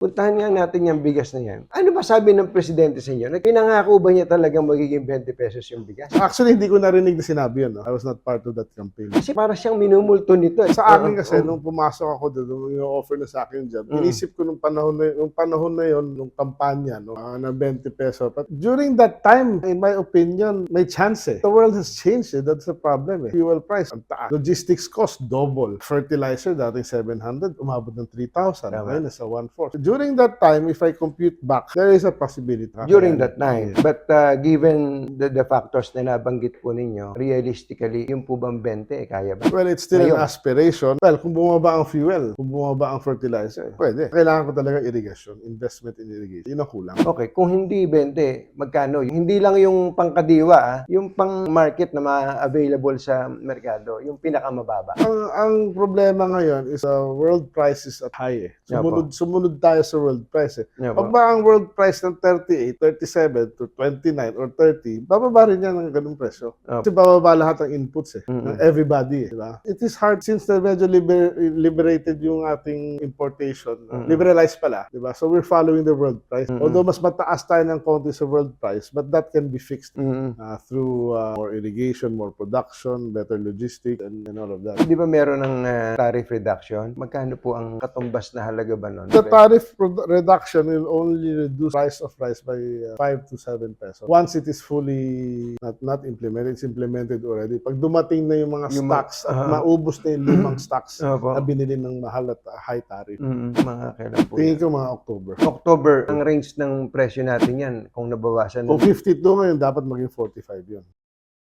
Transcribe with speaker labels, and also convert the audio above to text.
Speaker 1: Puntahan nga natin yung bigas na yan. Ano ba sabi ng presidente sa inyo? Na Pinangako ba niya talagang magiging 20 pesos yung bigas?
Speaker 2: Actually, hindi ko narinig na sinabi yun. No? I was not part of that campaign.
Speaker 1: Kasi para siyang minumulto nito. eh.
Speaker 2: Sa akin kasi,
Speaker 1: oo.
Speaker 2: nung pumasok ako doon, yung offer na sa akin yung job,
Speaker 1: Mm.
Speaker 2: inisip ko nung panahon na, nung panahon na yun, nung kampanya, no, ah, na 20 peso. But during that time, in my opinion, may chance eh. The world has changed eh. That's the problem eh. Fuel price, ang taas. Logistics cost, double. Fertilizer, dating 700, umabot ng 3,000.
Speaker 1: Tama.
Speaker 2: Ngayon, nasa 1,400. During that time, if I compute back, there is a possibility.
Speaker 1: during that time.
Speaker 2: Yes.
Speaker 1: But uh, given the, the factors na nabanggit po ninyo, realistically, yung po bang 20, eh, kaya ba?
Speaker 2: Well, it's still
Speaker 1: Ngayon.
Speaker 2: an aspiration. Well, kung bumaba ang fuel, kung bumaba ang fertilizer, pwede. Kailangan ko talaga irrigation, investment in irrigation. Yun ang kulang.
Speaker 1: Okay, kung hindi 20, magkano? Hindi lang yung pangkadiwa, ah, yung pang-market na ma-available sa merkado, yung pinakamababa.
Speaker 2: Ang, ang problema ngayon is uh, world price is at high eh. Sumunod, sumunod tayo sa world price eh.
Speaker 1: Yeah,
Speaker 2: Pag ba ang world price ng 38, 37 to 29 or 30, bababa rin yan ng ganung presyo.
Speaker 1: Opo.
Speaker 2: Kasi bababa lahat ng inputs eh.
Speaker 1: Mm-mm.
Speaker 2: Ng everybody eh. Diba? It is hard since na medyo liber- liberated yung ating importation.
Speaker 1: Mm-mm.
Speaker 2: Liberalized pala. Diba? So we're following the world price.
Speaker 1: Mm-mm.
Speaker 2: Although mas mataas tayo ng konti sa world price, but that can be fixed
Speaker 1: Mm.
Speaker 2: uh, through uh, more irrigation, more production, better logistics, and, and all of that.
Speaker 1: Di ba meron ng uh, tariff reduction? Magkano po ang katumbas na halaga ba nun?
Speaker 2: The tariff reduction will only reduce price of rice by uh, 5 to 7 pesos. Once it is fully not not implemented, it's implemented already. Pag dumating na yung mga
Speaker 1: Yung
Speaker 2: stocks at
Speaker 1: Ah.
Speaker 2: maubos na yung limang stocks
Speaker 1: Opo.
Speaker 2: na binili ng mahal at uh, high tariff.
Speaker 1: Mm, mga kailan po
Speaker 2: Tingin ko mga October.
Speaker 1: October, ang range ng presyo natin yan, kung nabawasan
Speaker 2: Kung
Speaker 1: ng
Speaker 2: 52 ngayon, dapat maging 45 yun.